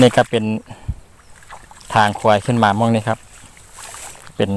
นี่ก็เป็นทางควายขึ้นมามองนี่ครับ เป็น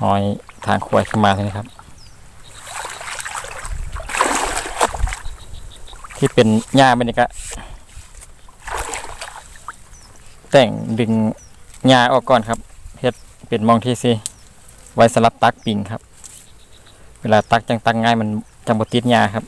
หอยทางควายขึ้นมาเลยครับ ที่เป็นหญ้ามันนี่ก็แต่งดึงหญ้าออกก่อนครับเฮ็ดเป็นมองที่สิไว้สำหรับตักปิงครับ เวลาตักจังตักง่ายมันจังบติดหญ้าครับ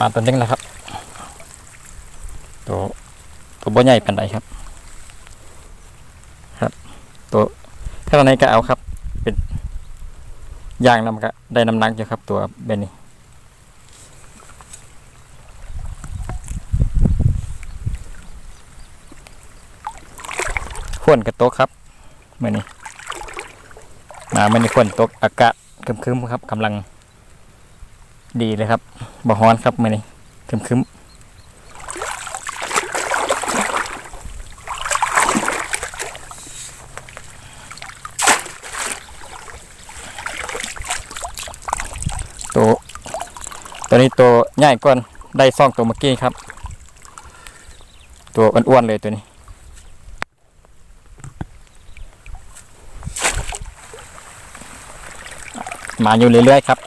มาตัวนึงแล้วครับ ตัวตัวบ่ใหญ่ปานใดครับ ครับ ตัวถ้าตอนนี้ก็เอาครับ เป็นย่างน้ำก็ได้น้ำหนักอยู่ครับ ตัวเบนนี่ขวนกระโตครับเมื่อนี้มาเมื่อนี้ขวนตกอากาศคึมๆครับกำลัง ดีเลยครับบ่ฮ้อนครับมื้อนี้ครึมๆตัวตัวนี้ตัวใหญ่กว่าได้ซ่องตัวเมื่อกี้ครับ ตัวอ้วนๆเลยตัวนี้มาอยู่เรื่อยๆครับ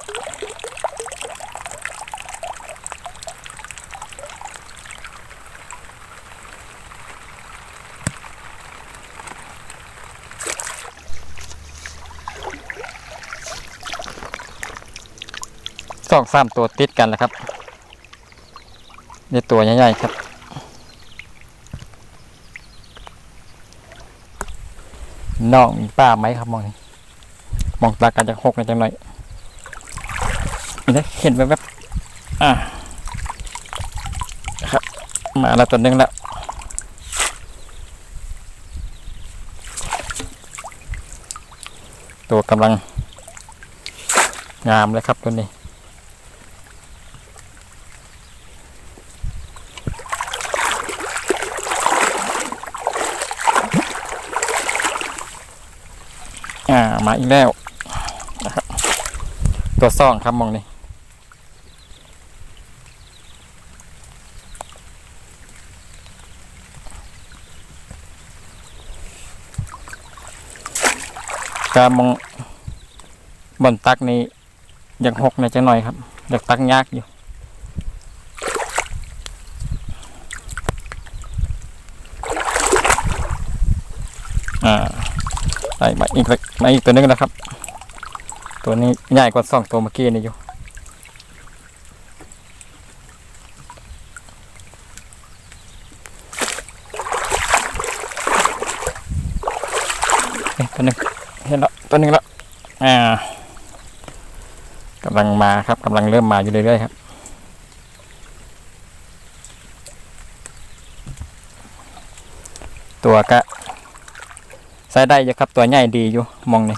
สองสามตัวติดกันแล้วครับนี่ตัวใหญ่ๆครับ น้องป้าไหมครับมองนี่มองตากันจะหกในจังหน่อยนี่เห็นแวบๆอ่าครับ มาแล้วตัวหนึงแล้วตัวกำลังงามเลยครับตัวนี้ มาอีกแล้วนะครับตัวซ่องครับมองนี่การมองบนตักนี้อยากหกในอยจังหน่อยครับ อยากตักยากอยู่อ่า ได้มาอีกมาอีกตัวหนึงแล้วครับ ตัวนี้ใหญ่กว่าสองตัวเมื่อกี้นี่อยู่ตัวหนึงเห็นแล้วตัวหนึงแล้วอ่ากำลังมาครับกำลังเริ่มมาอยู่เรื่อยๆครับตัวก็ ใส่ได้อยู่ครับตัวใหญ่ดีอยู่มองนี่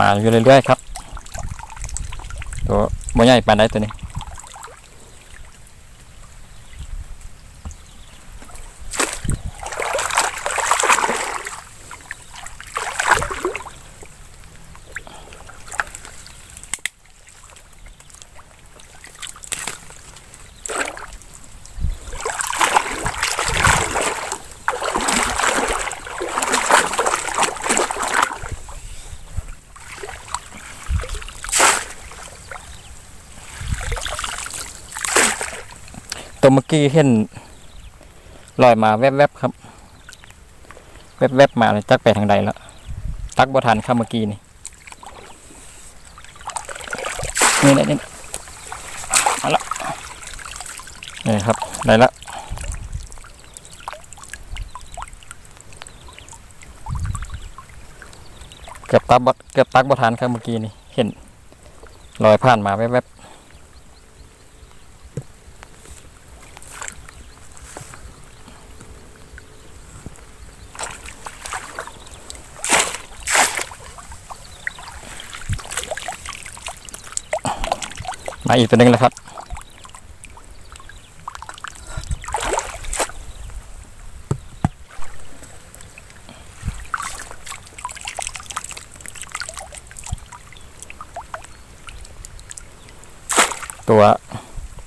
มาอยู่เรื่อยๆครับตัวบ่ใหญ่ปานใดตัวนี้ เมื่อกี้เห็นลอยมาแวบๆครับ แวบๆมาเลยจักไปทางใดแล้วตักบ่ทันครับเมื่อกี้นี่นี่นี่นี่มาละนี่ครับได้ละเกือบตักบ่เกือบตักบ่ทันครับเมื่อกี้นี่เห็นลอยผ่านมาแวบๆ มาอีกตัวหนึงแล้วครับ ตัว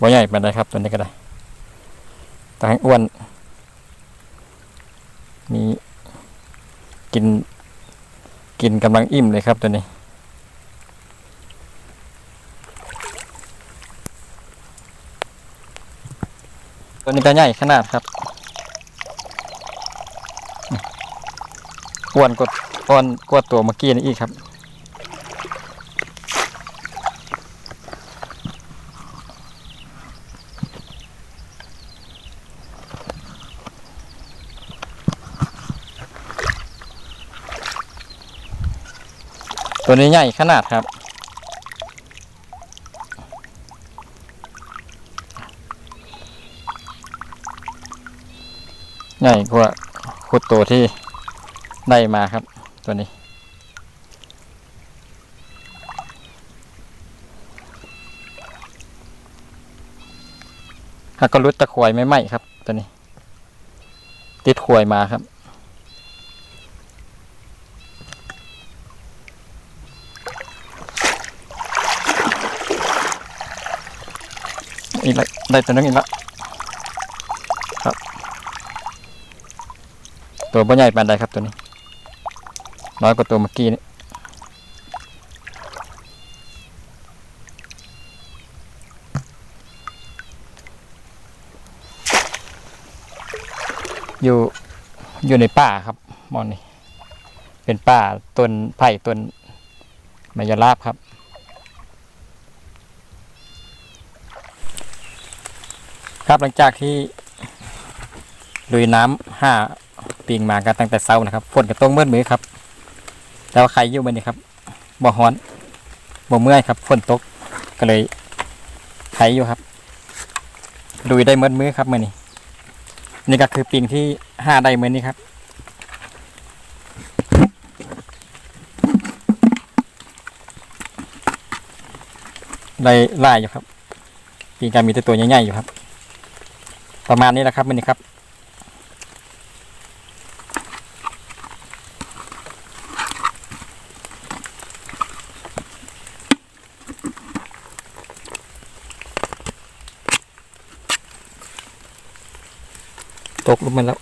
บ่ใหญ่ปานใดครับ ตัวนี้ก็ได้ต่ให้อ้วน มีกิน กินกำลังอิ่มเลยครับตัวนี้ ตัวนี้ก็ใหญ่ขนาดครับอวนกว่าอ้วนกว่าตัวเมื่อกี้นี่อีกครับ ตัวนี้ใหญ่ขนาดครับ ใหญ่กว่าขุดตัวที่ได้มาครับตัวนี้หากก็รุดตะขวยไม่ไหมครับ ตัวนี้ ติดขวยมาครับอีกแล้วได้ตัวนึงอีกแล้วครับ ตัวบ่ใหญ่ปานใดครับตัวนี้น้อยกว่าตัวเมื่อกี้นี่อยู่อยู่ในป่าครับมอนนี่เป็นป่าต้นไผ่ต้นมายาลาบครับ ครับหลังจากที่ลุยน้ำห้า ปีงมากันตั้งแต่เช้านะครับฝนกระต้องเมื่อมือครับ แต่ว่าใครอยู่บนนี้ครับบ่ฮ้อนบ่เมื่อยครับฝนตกก็เลยใครอยู่ครับลุยได้เมื่อมือครับมื่อนี้นี่ก็คือปีงที่ห้าได้เมื่อนี้ครับได้ไล่อยู่ครับปีงการมีแต่ตัวใหญ่ๆอยู่ครับ ประมาณนี้แหละครับมันนี่ครับ ตกลงมาแล้ว